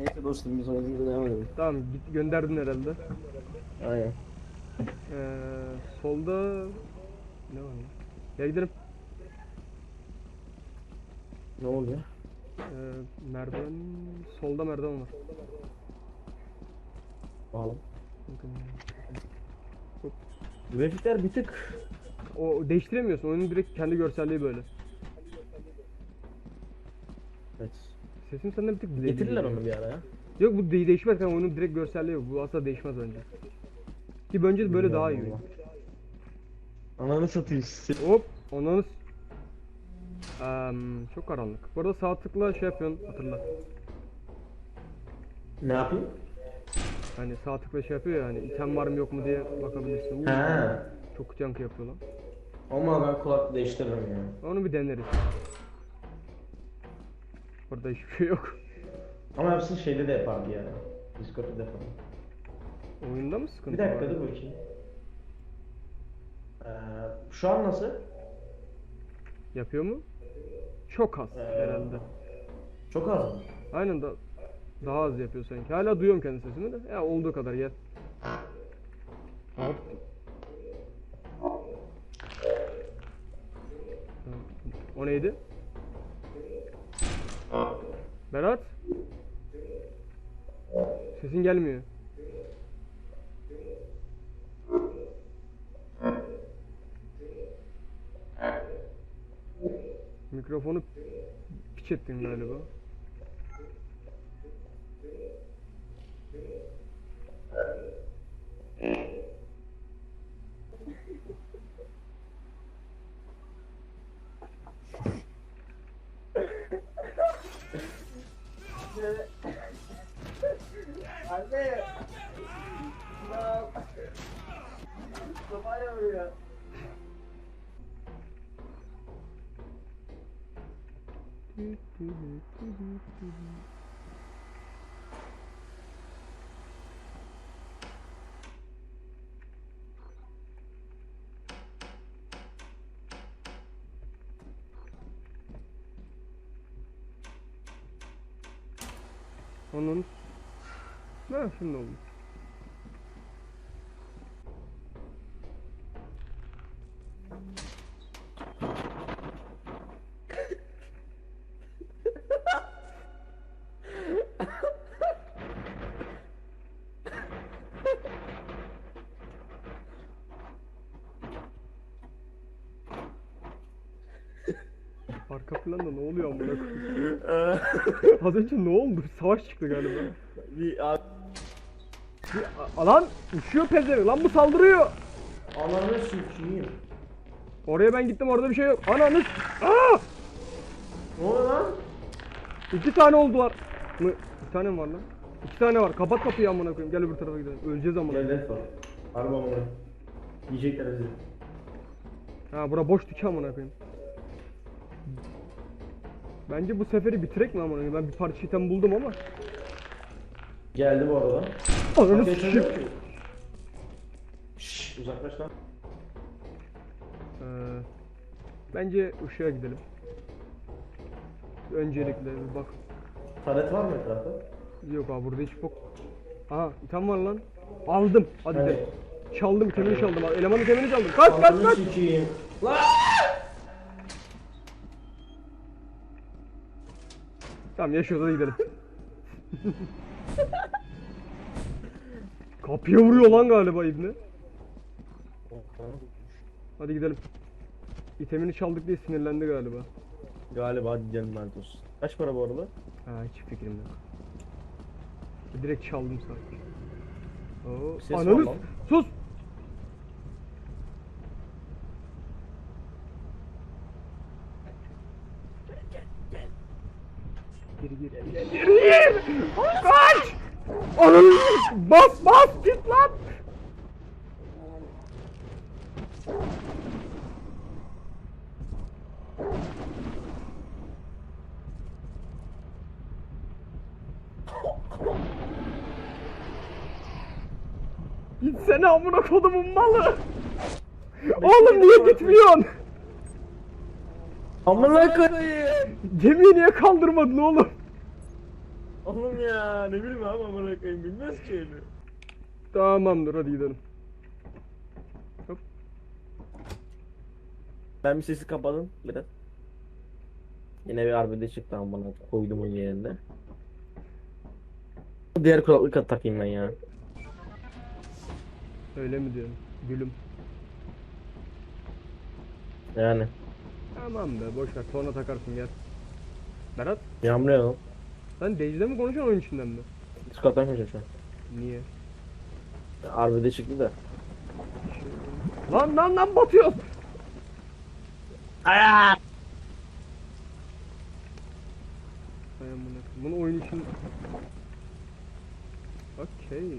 Neyse dostum biz oynadığımızda devam edelim. Tamam git gönderdin herhalde. Aynen. Ee, solda ne var ya? Gel gidelim. Ne oluyor? Ee, merdiven solda merdiven var. Bakalım. Bakın. Grafikler bir tık O değiştiremiyorsun. Oyunun direkt kendi görselliği böyle. Evet. Sesim senden bir tık delay Getirirler geliyor. onu bir ara ya. Yok bu de- değişmez kanka oyunun direkt görselliği yok. Bu asla değişmez bence. Ki bence de böyle daha iyi. Bilmiyorum valla. Ananı satayım. Hop onunuz. Eee çok karanlık. Bu arada sağ tıkla şey yapıyorsun hatırla. Ne yapayım? Hani sağ tıkla şey yapıyor ya hani item var mı yok mu diye bakabilirsin. Uuu, He. Çok kötü yankı yapıyor lan. Ama ben kulak değiştiririm ya. Onu bir deneriz. Burada hiçbir şey yok. Ama hepsini şeyde de yapardı ya. Discord'da da yapardı. Oyunda mı sıkıntı Bir dakika var? dur bakayım. Ee, şu an nasıl? Yapıyor mu? Çok az Ee, herhalde. Çok az mı? Aynen da daha az yapıyor sanki. Hala duyuyorum kendi sesimi de. Ya olduğu kadar gel. Hop. O neydi? Berat? Sesin gelmiyor. Mikrofonu piç ettin galiba. Onun Ne şimdi oldu? Arka planda ne oluyor amına koyayım? Az önce ne oldu? Savaş çıktı galiba. Bir abi. Bir, a- lan uçuyor pezevenk. Lan bu saldırıyor. Ananı sikiyim. Oraya ben gittim orada bir şey yok. Ananı. Aa! Ne oluyor lan? İki tane oldular. Mı? Bir tane mi var lan? İki tane var. Kapat kapıyı amına koyayım. Gel öbür tarafa gidelim. Öleceğiz amına. Gel koyayım. net var. Harbi amına. Yiyecekler bizi. Ha bura boş tüke amına koyayım. Bence bu seferi bitirek mi amına? Ben bir parça item buldum ama. Geldi bu arada. Ananı sikeyim. de- Şşş uzaklaş lan. Ee, bence ışığa gidelim. Öncelikle bir bak. Taret var mı etrafta? Yok abi burada hiç bok. Aha item var lan. Aldım. Hadi gidelim. Çaldım itemini çaldım. abi. Elemanın itemini çaldım. Kaç kaç kaç. Lan! Tamam yaşıyoruz hadi gidelim. Kapıya vuruyor lan galiba ibne. Hadi gidelim. İtemini çaldık diye sinirlendi galiba. Galiba hadi gidelim lanet olsun. Kaç para bu arada? Ha hiç fikrim yok. Direkt çaldım sanki. Oo, Ses var ananı lan. sus. Geri geri geri. Kaç! Ananı bas bas git lan. Gitsene amına kodumun malı. Oğlum niye gitmiyorsun? Amına koyayım. Gemiyi niye kaldırmadın oğlum? Oğlum ya ne bileyim abi amına koyayım bilmez ki öyle. Tamamdır hadi gidelim. Hop. Ben bir sesi kapadım biraz. Yine bir arbede çıktı ama bana koydum onun yerinde. Diğer kulaklık takayım ben ya. Öyle mi diyorsun? Gülüm. Yani. Tamam be boş ver sonra takarsın gel. Berat Yağmur ya. Sen Dejde mi konuşuyorsun oyun içinden mi? Discord'dan konuşuyorum şu an. Niye? Arbede çıktı da. Lan lan lan batıyor. Aya! Ay amına koyayım. Bunu oyun için... Okey.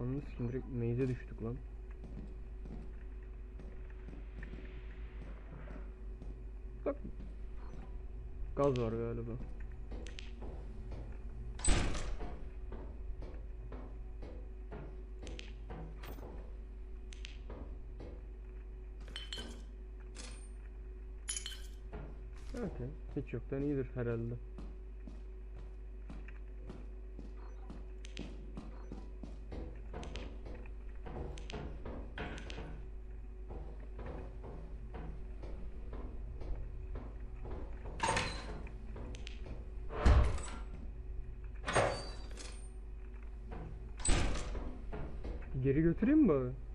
Ananı sikim direkt maze'e düştük lan. Bak. Gaz var galiba. Okey. Hiç yoktan iyidir herhalde. Geri götüreyim mi bari?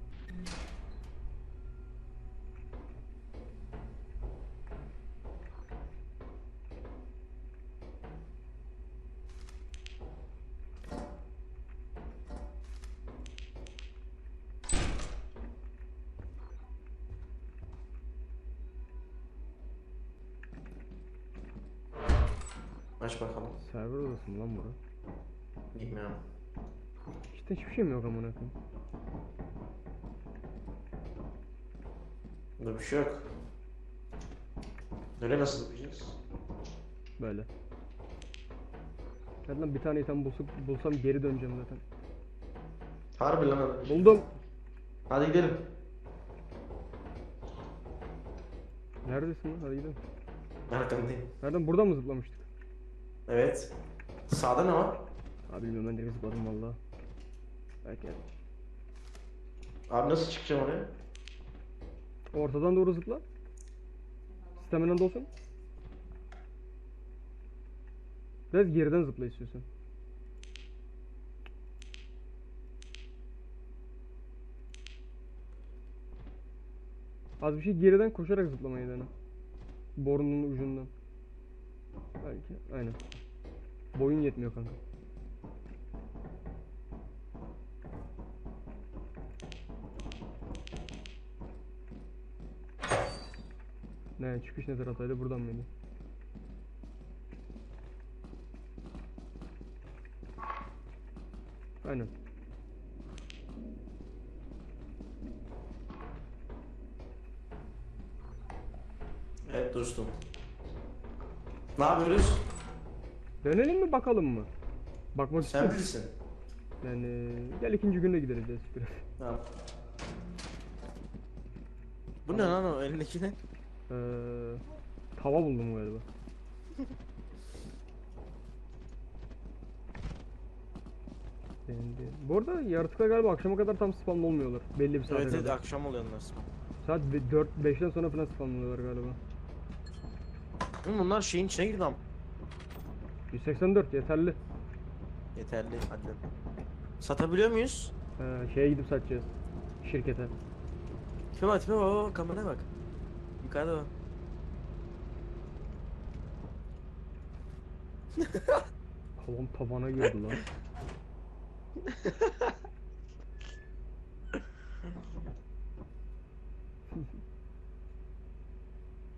Odası mı lan bura? Bilmiyorum. İşte hiçbir şey mi yok amına koyayım? Burada bir şey yok. Böyle nasıl yapacağız? Böyle. Lan bir tane item bulsam, bulsam geri döneceğim zaten. Harbi lan hadi. Buldum. Hadi gidelim. Neredesin lan? Hadi gidelim. Arkandayım. Nereden? Buradan mı zıplamıştık? Evet. Sağda ne var? Abi bilmiyorum ben direkt zıpladım valla. Belki yani. Abi nasıl çıkacağım oraya? Ortadan doğru zıpla. Stamina olsun. Biraz geriden zıpla istiyorsan. Az bir şey geriden koşarak zıplamayı dene. Borunun ucundan. Belki aynen. Boyun yetmiyor kanka. Ne çıkış ne taraftaydı buradan mıydı? Aynen. Evet dostum. Ne yapıyoruz? Dönelim mi bakalım mı? Bakmak Sen istiyorum. bilirsin. Yani gel ikinci günde gideriz biraz. Tamam. Bu ne lan o elindeki ne? Ee, tava buldum galiba. Beğendi. Bu arada yaratıklar galiba akşama kadar tam spam olmuyorlar. Belli bir saate Evet evet kadar. akşam oluyor onlar. Saat 4-5'ten sonra falan spam oluyorlar galiba. Oğlum bunlar şeyin içine girdi ama. 184 yeterli. Yeterli hadi. Satabiliyor muyuz? Ee, şeye gidip satacağız. Şirkete. Tipe bak tipe bak bak kameraya bak. Yukarıda bak. Kavam tabana girdi lan.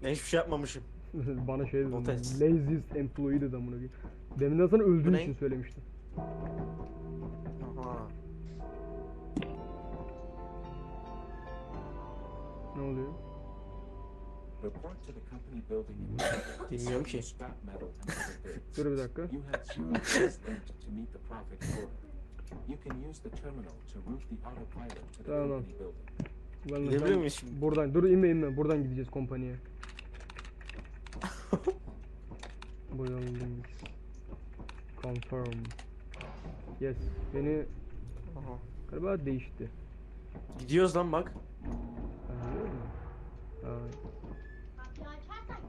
Ben hiçbir şey yapmamışım. Bana şey dedi. Notes. Laziest employee dedi amına koyayım. Deminden sonra öldüğün için söylemişti. Aha. Ne oluyor? Report to the company building in Bilmiyorum ki. Dur bir dakika. Tamam. Gidebiliyor sen- muyuz şimdi? Buradan dur inme inme buradan gideceğiz kompaniye. Boyalım. Confirm. Yes. Beni Aha. galiba değişti. Gidiyoruz lan bak. Ha.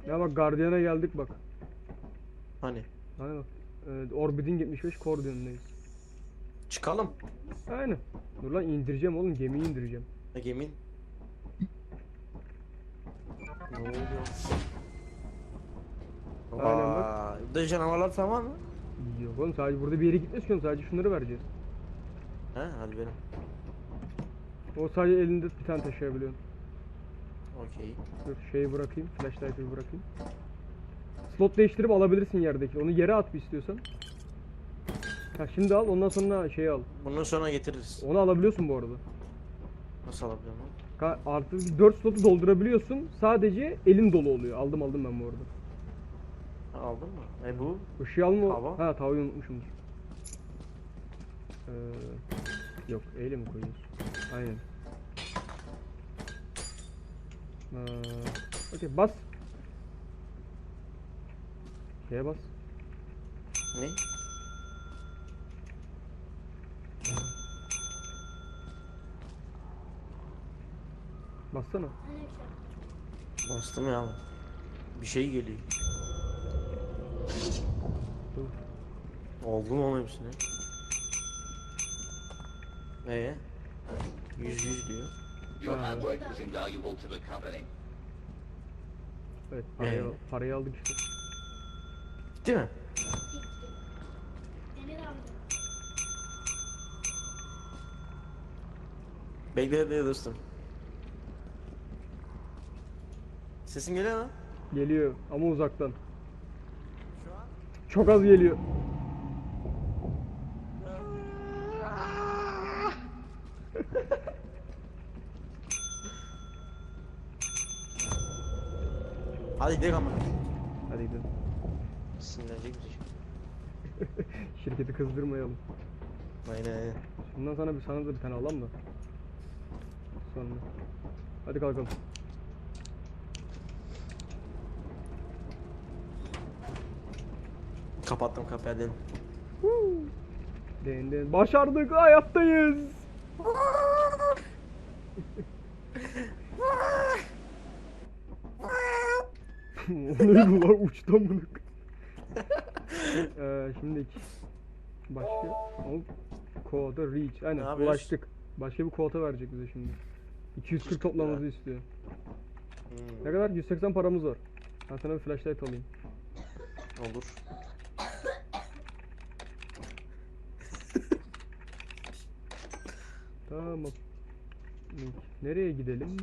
Ya bak Guardian'a geldik bak. Hani. Hani bak. Ee, Orbiting 75 Coordinate'deyiz. Çıkalım. Aynen. Dur lan indireceğim oğlum gemiyi indireceğim. Ha, gemin. Ne oluyor? Aynen bak. Vay, Burada canavarlar falan var mı? Yok oğlum sadece burada bir yere gitmiyoruz ki oğlum sadece şunları vereceğiz. He hadi benim. O sadece elinde bir tane taşıyabiliyorsun. Okey. Dur şeyi bırakayım. Flashlight'ı bırakayım. Slot değiştirip alabilirsin yerdeki. Onu yere at bir istiyorsan. Ha şimdi al ondan sonra şeyi al. Bundan sonra getiririz. Onu alabiliyorsun bu arada. Nasıl alabilirim? Ka- Artık 4 slotu doldurabiliyorsun. Sadece elin dolu oluyor. Aldım aldım ben bu arada. Aldın mı? E bu? Işığı alma. Tava. Ha tavayı unutmuşumdur. Ee, yok eyle mi koyuyorsun? Aynen. Ee, Okey bas. Şeye bas. Ne? Bassana. Bastım ya. Bir şey geliyor. Mu onun hepsini? Ee? Yüz yüz diyor. Your hard work was invaluable to the company. Evet parayı, Ee? parayı aldık işte. Bitti mi? Bekle bekle dostum. Sesim geliyor mu? Geliyor ama uzaktan. Çok az geliyor. Hadi gidelim ama. Hadi gidelim. Sinirlenecek bir şey. Şirketi kızdırmayalım. Aynen aynen. Bundan sana bir sana da bir tane alalım da. Sonra. Hadi kalkalım. Kapattım hadi. Den den. Başardık hayattayız. neydi lan uçtan bunu. ee, şimdi başka o quota reach. Aynen Ne yapıyoruz? ulaştık. Başka bir quota verecek bize şimdi. 240 240 toplamamızı istiyor. Hmm, Ne kadar? 180 paramız var. Ben sana bir flashlight alayım. olur. Tamam. Nereye gidelim?